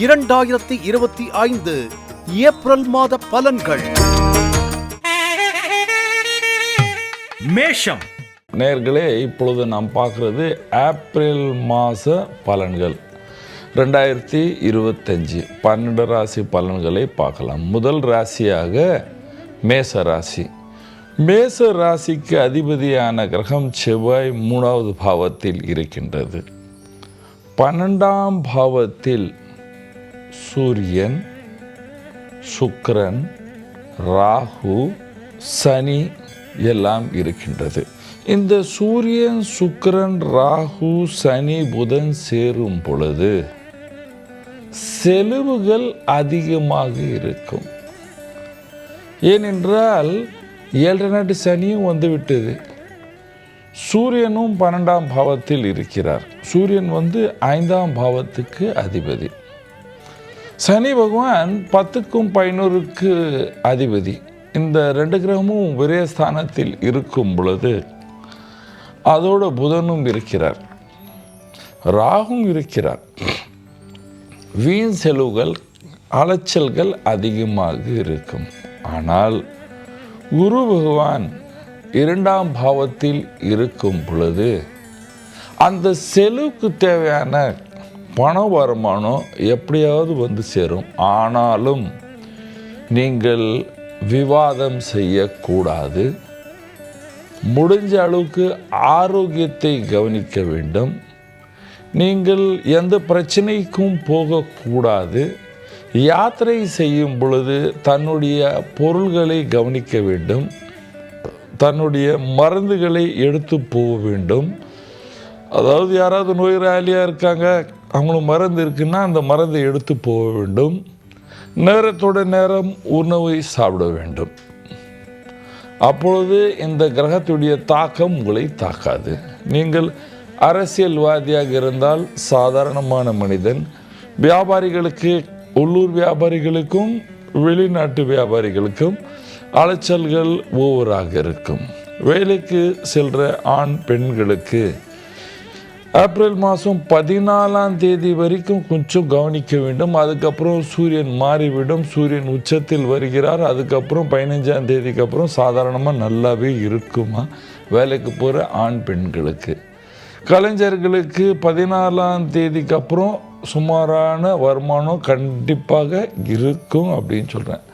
இரண்டாயிரத்தி இருபத்தி ஐந்து ஏப்ரல் மாத பலன்கள். மேஷம். நேர்களே இப்பொழுது நாம் பார்க்குறது ஏப்ரல் மாத பலன்கள். ரெண்டாயிரத்தி இருபத்தஞ்சி பன்னெண்டு ராசி பலன்களை பார்க்கலாம். முதல் ராசியாக மேச ராசி. மேச ராசிக்கு அதிபதியான கிரகம் செவ்வாய் மூணாவது பாவத்தில் இருக்கின்றது. பன்னெண்டாம் பாவத்தில் சூரியன் சுக்கரன் ராகு சனி எல்லாம் இருக்கின்றது. இந்த சூரியன் சுக்கரன் ராகு சனி புதன் சேரும் பொழுது செலவுகள் அதிகமாக இருக்கும். ஏனென்றால் ஏழரை நாட்டு சனியும் வந்துவிட்டது சூரியனும் பன்னெண்டாம் பாவத்தில் இருக்கிறார். சூரியன் வந்து ஐந்தாம் பாவத்துக்கு அதிபதி. சனி பகவான் பத்துக்கும் பதினோருக்கு அதிபதி. இந்த ரெண்டு கிரகமும் ஒரே ஸ்தானத்தில் இருக்கும் பொழுது அதோட புதனும் இருக்கிறார். ராகும் இருக்கிறார். வீண் செலவுகள் அலைச்சல்கள் அதிகமாக இருக்கும். ஆனால் குரு பகவான் இரண்டாம் பாவத்தில் இருக்கும் பொழுது அந்த செலவுக்கு தேவையான பண வருமானம் எப்படியாவது வந்து சேரும். ஆனாலும் நீங்கள் விவாதம் செய்யக்கூடாது. முடிஞ்ச அளவுக்கு ஆரோக்கியத்தை கவனிக்க வேண்டும். நீங்கள் எந்த பிரச்சனைக்கும் போகக்கூடாது. யாத்திரை செய்யும் பொழுது தன்னுடைய பொருள்களை கவனிக்க வேண்டும். தன்னுடைய மருந்துகளை எடுத்து போக வேண்டும். அதாவது யாராவது நோயாளியாக இருக்காங்க அவங்களுக்கு மருந்து இருக்குன்னா அந்த மருந்தை எடுத்து போக வேண்டும். நேரத்தோட நேரம் உணவை சாப்பிட வேண்டும். அப்பொழுது இந்த கிரகத்துடைய தாக்கம் உங்களை தாக்காது. நீங்கள் அரசியல்வாதியாக இருந்தால் சாதாரணமான மனிதன். வியாபாரிகளுக்கு உள்ளூர் வியாபாரிகளுக்கும் வெளிநாட்டு வியாபாரிகளுக்கும் அலைச்சல்கள் ஒவ்வொராக இருக்கும். வேலைக்கு செல்கிற ஆண் பெண்களுக்கு ஏப்ரல் மாதம் பதினாலாம் தேதி வரைக்கும் கொஞ்சம் கவனிக்க வேண்டும். அதுக்கப்புறம் சூரியன் மாறிவிடும். சூரியன் உச்சத்தில் வருகிறார். அதுக்கப்புறம் பதினஞ்சாம் தேதிக்கு அப்புறம் சாதாரணமாக நல்லாவே இருக்குமா? வேலைக்கு போகிற ஆண் பெண்களுக்கு. கலைஞர்களுக்கு பதினாலாம் தேதிக்கு அப்புறம் சுமாரான வருமானம் கண்டிப்பாக இருக்கும் அப்படின்னு சொல்கிறேன்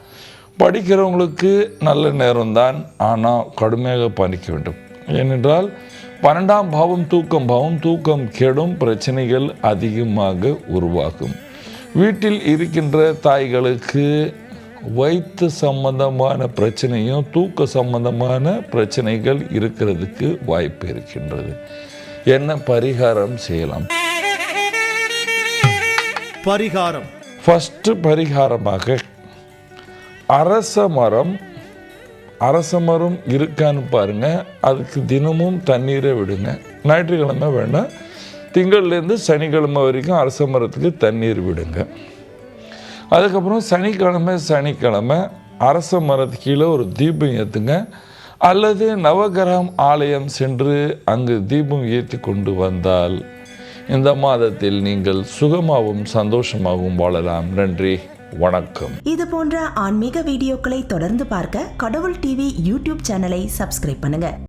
படிக்கிறவங்களுக்கு நல்ல நேரம்தான். ஆனால் கடுமையாக பாதிக்க வேண்டும். ஏனென்றால் பன்னெண்டாம் பாவம் தூக்கம் பாவம் தூக்கம் கெடும் பிரச்சனைகள் அதிகமாக உருவாகும். வீட்டில் இருக்கின்ற தாய்களுக்கு வயிற்று சம்பந்தமான பிரச்சனையும் தூக்க சம்பந்தமான பிரச்சனைகள் இருக்கிறதுக்கு வாய்ப்பு இருக்கின்றது. என்ன பரிகாரம் செய்யலாம்? பரிகாரம். ஃபஸ்ட்டு பரிகாரமாக அரச மரம் அரச மரம் இருக்கான்னு பாருங்க. அதுக்கு தினமும் தண்ணீரை விடுங்க. ஞாயிற்றுக்கிழமை வேண்டாம். திங்கள்லேருந்து சனிக்கிழமை வரைக்கும் அரச மரத்துக்கு தண்ணீர் விடுங்க. அதுக்கப்புறம் சனிக்கிழமை சனிக்கிழமை அரச மரத்து கீழே ஒரு தீபம் ஏற்றுங்க அல்லது நவகிரகம் ஆலயம் சென்று அங்கு தீபம் ஏற்றி கொண்டு வந்தால் இந்த மாதத்தில் நீங்கள் சுகமாகவும் சந்தோஷமாகவும் வாழலாம். நன்றி வணக்கம். இது போன்ற ஆன்மீக வீடியோக்களை தொடர்ந்து பார்க்க கடவுள் டிவி யூடியூப் சேனலை சப்ஸ்கிரைப் பண்ணுங்க.